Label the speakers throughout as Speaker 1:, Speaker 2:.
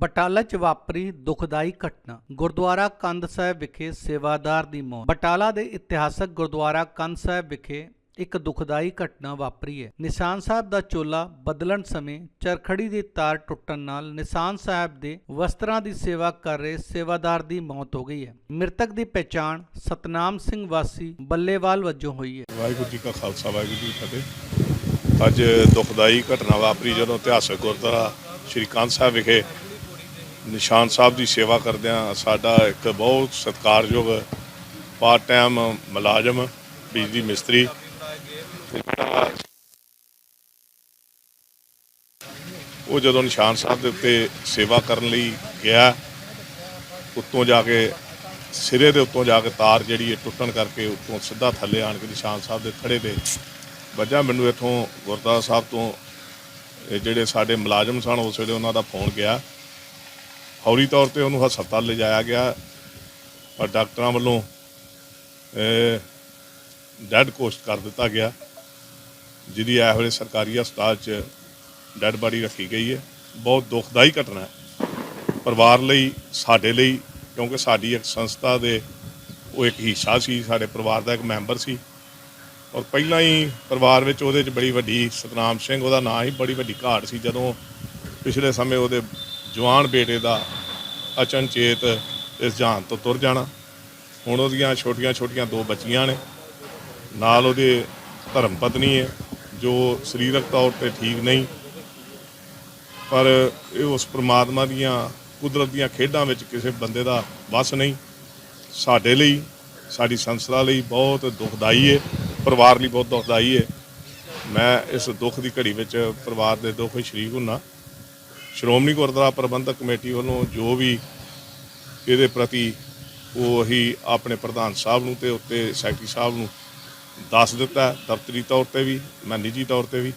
Speaker 1: ਬਟਾਲਾ 'ਚ ਵਾਪਰੀ ਦੁਖਦਾਈ ਘਟਨਾ। ਗੁਰਦੁਆਰਾ ਕੰਧ ਸਾਹਿਬ ਵਿਖੇ ਸੇਵਾਦਾਰ ਦੀ ਮੌਤ। ਬਟਾਲਾ ਦੇ ਇਤਿਹਾਸਕ ਗੁਰਦੁਆਰਾ ਕੰਧ ਸਾਹਿਬ ਵਿਖੇ ਇੱਕ ਦੁਖਦਾਈ ਘਟਨਾ ਵਾਪਰੀ ਹੈ। ਨਿਸ਼ਾਨ ਸਾਹਿਬ ਦਾ ਚੋਲਾ ਬਦਲਣ ਸਮੇਂ ਚਰਖੜੀ ਦੀ ਤਾਰ ਟੁੱਟਣ ਨਾਲ ਨਿਸ਼ਾਨ ਸਾਹਿਬ ਦੇ ਵਸਤਰਾਂ ਦੀ ਸੇਵਾ ਕਰ ਰਹੇ ਸੇਵਾਦਾਰ ਦੀ ਮੌਤ ਹੋ ਗਈ ਹੈ। ਮ੍ਰਿਤਕ ਦੀ ਪਛਾਣ ਸਤਨਾਮ ਸਿੰਘ ਵਾਸੀ ਬੱਲੇਵਾਲ ਵਜੋਂ ਹੋਈ ਹੈ।
Speaker 2: ਵਾਹਿਗੁਰੂ ਜੀ ਕਾ ਖਾਲਸਾ, ਵਾਹਿਗੁਰੂ ਜੀ ਕੀ ਫਤਿਹ। ਅੱਜ ਦੁਖਦਾਈ ਘਟਨਾ ਵਾਪਰੀ ਜਦੋਂ ਇਤਿਹਾਸਕ ਗੁਰਦੁਆਰਾ ਸ਼੍ਰੀ ਕੰਧ ਸਾਹਿਬ ਵਿਖੇ ਨਿਸ਼ਾਨ ਸਾਹਿਬ ਦੀ ਸੇਵਾ ਕਰਦਿਆਂ ਸਾਡਾ ਇੱਕ ਬਹੁਤ ਸਤਿਕਾਰਯੋਗ ਪਾਰਟ ਟਾਈਮ ਮੁਲਾਜ਼ਮ, ਬਿਜਲੀ ਮਿਸਤਰੀ ਉਹ ਜਦੋਂ ਨਿਸ਼ਾਨ ਸਾਹਿਬ ਦੇ ਉੱਤੇ ਸੇਵਾ ਕਰਨ ਲਈ ਗਿਆ, ਉੱਤੋਂ ਜਾ ਕੇ ਸਿਰੇ ਦੇ ਉੱਤੋਂ ਜਾ ਕੇ ਤਾਰ ਜਿਹੜੀ ਹੈ ਟੁੱਟਣ ਕਰਕੇ ਉੱਤੋਂ ਸਿੱਧਾ ਥੱਲੇ ਆਣ ਕੇ ਨਿਸ਼ਾਨ ਸਾਹਿਬ ਦੇ ਥੜੇ ਤੇ ਵੱਜਾ। ਮੈਨੂੰ ਇੱਥੋਂ ਗੁਰਦੁਆਰਾ ਸਾਹਿਬ ਤੋਂ ਜਿਹੜੇ ਸਾਡੇ ਮੁਲਾਜ਼ਮ ਸਨ, ਉਸ ਵੇਲੇ ਉਹਨਾਂ ਦਾ ਫੋਨ ਗਿਆ। ਫੌਰੀ ਤੌਰ ਤੇ ਉਹਨੂੰ ਹਸਪਤਾਲ ਲਿਜਾਇਆ ਗਿਆ। ਪਰ ਡਾਕਟਰਾਂ ਵੱਲੋਂ ਡੈਡ ਕੋਸਟ ਕਰ ਦਿੱਤਾ ਗਿਆ, ਜਿਹਦੀ ਇਸ ਵੇਲੇ ਸਰਕਾਰੀ ਹਸਪਤਾਲ 'ਚ ਡੈਡ ਬਾਡੀ ਰੱਖੀ ਗਈ ਹੈ। ਬਹੁਤ ਦੁਖਦਾਈ ਘਟਨਾ ਹੈ। ਪਰਿਵਾਰ ਲਈ, ਸਾਡੇ ਲਈ, ਕਿਉਂਕਿ ਸਾਡੀ ਇੱਕ ਸੰਸਥਾ ਦੇ, ਉਹ ਇੱਕ ਹਿੱਸਾ ਸੀ, ਸਾਡੇ ਪਰਿਵਾਰ ਦਾ ਇੱਕ ਮੈਂਬਰ ਸੀ। ਔਰ ਪਹਿਲਾਂ ਹੀ ਪਰਿਵਾਰ ਵਿੱਚ ਉਹਦੇ 'ਚ ਬੜੀ ਵੱਡੀ ਸਤਨਾਮ ਸਿੰਘ, ਉਹਦਾ ਨਾਂ ਹੀ ਬੜੀ ਵੱਡੀ ਘਾਟ ਸੀ। ਜਦੋਂ ਪਿਛਲੇ ਸਮੇਂ ਉਹਦੇ ਜਵਾਨ ਬੇਟੇ ਦਾ ਅਚਨਚੇਤ ਇਸ ਜਹਾਨ ਤੋਂ ਤੁਰ ਜਾਣਾ। ਹੁਣ ਉਹਦੀਆਂ ਛੋਟੀਆਂ ਛੋਟੀਆਂ ਦੋ ਬੱਚੀਆਂ ਨੇ। ਨਾਲ ਉਹਦੇ ਧਰਮ ਪਤਨੀ ਹੈ, ਜੋ ਸਰੀਰਕ ਤੌਰ ਤੇ ਠੀਕ ਨਹੀਂ। ਪਰ ਇਹ ਉਸ ਪ੍ਰਮਾਤਮਾ ਦੀਆਂ ਕੁਦਰਤ ਦੀਆਂ ਖੇਡਾਂ ਵਿੱਚ ਕਿਸੇ ਬੰਦੇ ਦਾ ਵੱਸ ਨਹੀਂ। ਸਾਡੇ ਲਈ, ਸਾਡੀ ਸੰਸਥਾ ਲਈ ਬਹੁਤ ਦੁਖਦਾਈ ਹੈ। ਪਰਿਵਾਰ ਲਈ ਬਹੁਤ ਦੁਖਦਾਈ ਹੈ। ਮੈਂ ਇਸ ਦੁੱਖ ਦੀ ਘੜੀ ਵਿੱਚ ਪਰਿਵਾਰ ਦੇ ਦੁੱਖ ਵਿੱਚ ਸ਼ਰੀਕ ਹੁੰਨਾ। ਸ਼੍ਰੋਮਣੀ ਗੁਰਦੁਆਰਾ ਪ੍ਰਬੰਧਕ ਕਮੇਟੀ ਵੱਲੋਂ ਜੋ ਵੀ ਇਹਦੇ ਪ੍ਰਤੀ ਉਹ ਅਸੀਂ ਆਪਣੇ ਪ੍ਰਧਾਨ ਸਾਹਿਬ ਨੂੰ ਤੇ ਉੱਤੇ ਸੈਕਟਰੀ ਸਾਹਿਬ ਨੂੰ ਦੱਸ ਦਿੱਤਾ ਦਫ਼ਤਰੀ ਤੌਰ ਤੇ ਵੀ ਮੈਂ ਨਿੱਜੀ ਤੌਰ ਤੇ ਵੀ।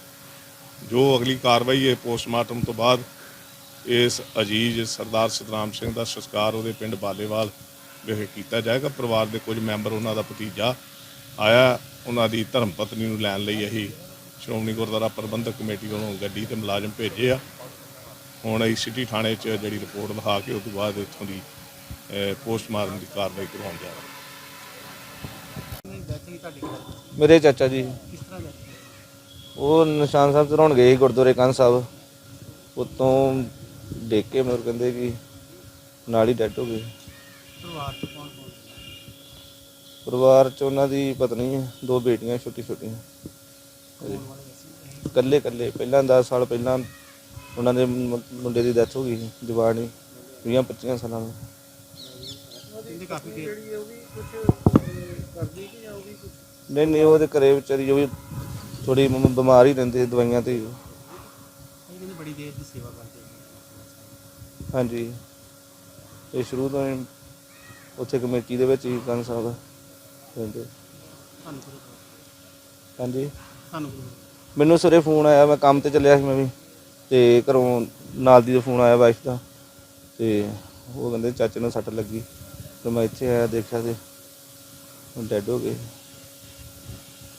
Speaker 2: ਜੋ ਅਗਲੀ ਕਾਰਵਾਈ ਹੈ ਪੋਸਟਮਾਰਟਮ ਤੋਂ ਬਾਅਦ ਇਸ ਅਜੀਜ਼ ਸਰਦਾਰ ਸਤਨਾਮ ਸਿੰਘ ਦਾ ਸੰਸਕਾਰ ਉਹਦੇ ਪਿੰਡ ਬਾਲੇਵਾਲ ਵਿਖੇ ਕੀਤਾ ਜਾਏਗਾ। ਪਰਿਵਾਰ ਦੇ ਕੁਝ ਮੈਂਬਰ ਉਹਨਾਂ ਦਾ ਭਤੀਜਾ ਆਇਆ, ਉਹਨਾਂ ਦੀ ਧਰਮ ਪਤਨੀ ਨੂੰ ਲੈਣ ਲਈ ਅਸੀਂ ਸ਼੍ਰੋਮਣੀ ਗੁਰਦੁਆਰਾ ਪ੍ਰਬੰਧਕ ਕਮੇਟੀ ਵੱਲੋਂ ਗੱਡੀ ਤੇ ਮੁਲਾਜ਼ਮ ਭੇਜੇ ਆ। ਹੁਣ ਅਸੀਂ ਸਿਟੀ ਥਾਣੇ 'ਚ ਜਿਹੜੀ ਰਿਪੋਰਟ ਲਿਖਾ ਕੇ ਉਸ ਤੋਂ ਬਾਅਦ ਇੱਥੋਂ ਦੀ ਪੋਸਟਮਾਰਟਮ ਦੀ ਕਾਰਵਾਈ ਕਰਵਾਉਣ ਜਾ ਰਹੇ
Speaker 3: ਮੇਰੇ ਚਾਚਾ ਜੀ।
Speaker 1: ਕਿਸ ਤਰ੍ਹਾਂ ਦਾ?
Speaker 3: ਉਹ ਨਿਸ਼ਾਨ ਸਾਹਿਬ ਚੜਾਉਣ ਗਏ ਸੀ ਗੁਰਦੁਆਰੇ ਕੰਨ ਸਾਹਿਬ। ਉਤੋਂ ਦੇਖ ਕੇ ਮੈਨੂੰ ਕਹਿੰਦੇ ਕਿ ਨਾਲ ਹੀ ਡੈਡ ਹੋ ਗਏ।
Speaker 1: ਪਰਿਵਾਰ ਤੋਂ ਕੌਣ ਕੌਣ
Speaker 3: ਪਰਿਵਾਰ ਚ ਉਹਨਾਂ ਦੀ ਪਤਨੀ ਹੈ ਦੋ ਬੇਟੀਆਂ ਛੋਟੀ ਛੋਟੀਆਂ ਇਕੱਲੇ ਇਕੱਲੇ ਪਹਿਲਾਂ 10 ਸਾਲ ਪਹਿਲਾਂ ਉਹਨਾਂ ਦੇ ਮੁ- ਮੁੰਡੇ ਦੀ ਡੈਥ ਹੋ ਗਈ ਸੀ ਜਵਾਨੀ 20 25 ਸਾਲਾਂ ਦਾ।
Speaker 1: ਕਹਿੰਦੇ ਕਾਫੀ ਦੇਰ
Speaker 3: ਨਹੀਂ ਨਹੀਂ ਉਹਦੇ ਘਰੇ ਵਿਚਾਰੀ ਉਹ ਵੀ ਥੋੜੀ ਬਿਮਾਰ ਹੀ ਰਹਿੰਦੇ ਸੀ ਦਵਾਈਆਂ ਤੇ। ਹੀ।
Speaker 1: ਕਹਿੰਦੇ ਬੜੀ ਦੇਰ ਦੀ ਸੇਵਾ ਕਰਦੇ
Speaker 3: ਹਾਂਜੀ। ਇਹ ਸ਼ੁਰੂ ਤੋਂ ਹੀ ਉੱਥੇ ਕਮੇਟੀ ਦੇ ਵਿੱਚ ਹੀ ਕੰਨ ਸਾਹਿਬ ਰਹਿੰਦੇ।
Speaker 1: ਤੁਹਾਨੂੰ ਗੁਰੂ
Speaker 3: ਹਾਂਜੀ।
Speaker 1: ਤੁਹਾਨੂੰ ਗੁਰੂ
Speaker 3: ਮੈਨੂੰ ਸਵੇਰੇ ਫੋਨ ਆਇਆ ਮੈਂ ਕੰਮ ਤੇ ਚੱਲਿਆ ਸੀ ਮੈਂ ਵੀ। ਤੇ ਘਰੋਂ ਨਾਲ ਦੀ ਦਾ ਫੋਨ ਆਇਆ ਵਾਈਫ ਦਾ ਤੇ ਉਹ ਕਹਿੰਦੇ ਚਾਚੇ ਨੂੰ ਸੱਟ ਲੱਗੀ ਤੇ ਮੈਂ ਇੱਥੇ ਆਇਆ ਦੇਖਿਆ ਤੇ ਡੈੱਡ ਹੋ ਗਏ।